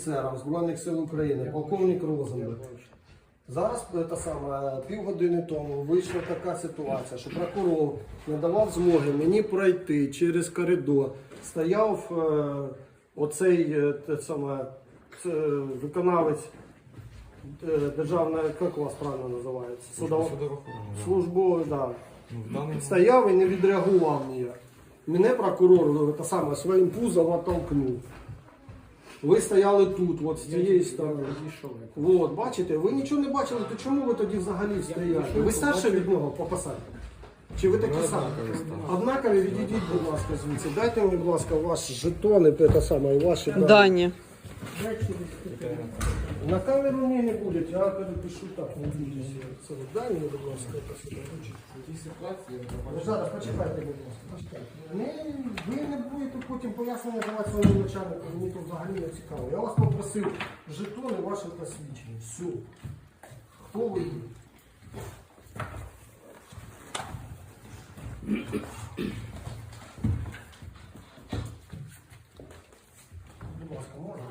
офіцерам Збройних сил України, полковник Розенберг. Зараз е, та саме півгодини тому вийшла така ситуація, що прокурор не давав змоги мені пройти через коридор. Стояв е, оцей е, те саме це, виконавець е, державна, як у вас правильно називається? Судова службовий, да. Ну, Стояв і не відреагував ніяк. Мене прокурор е, та саме, своїм пузом оттолкнув. Ви стояли тут, от з цієї сторони. От, бачите, ви нічого не бачили, то чому ви тоді взагалі стояли? Ви старше від нього по посаді? Чи ви такі самі? Однакові відійдіть, будь ласка, звідси. Дайте мені, будь ласка, ваші жетони, те саме, ваші дані. На камеру ні не буде, я перепишу так, не бійтеся. Це дай мені, будь ласка, це сюди. Ну, Зараз почекайте, будь ласка. почекайте. Ви не будете потім пояснення давати своєму начальнику, мені тут взагалі не цікаво. Я вас попросив жетони ваше посвідчення. Все. Хто ви? є? Будь ласка, можна?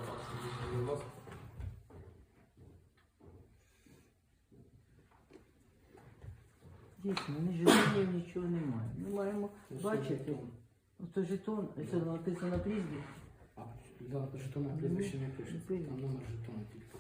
Дійсно, ми жетонів нічого немає. Ми маємо бачити. Ото жетон, це написано на прізві. А, да, жетона прізвище не пише. Там номер жетона тільки.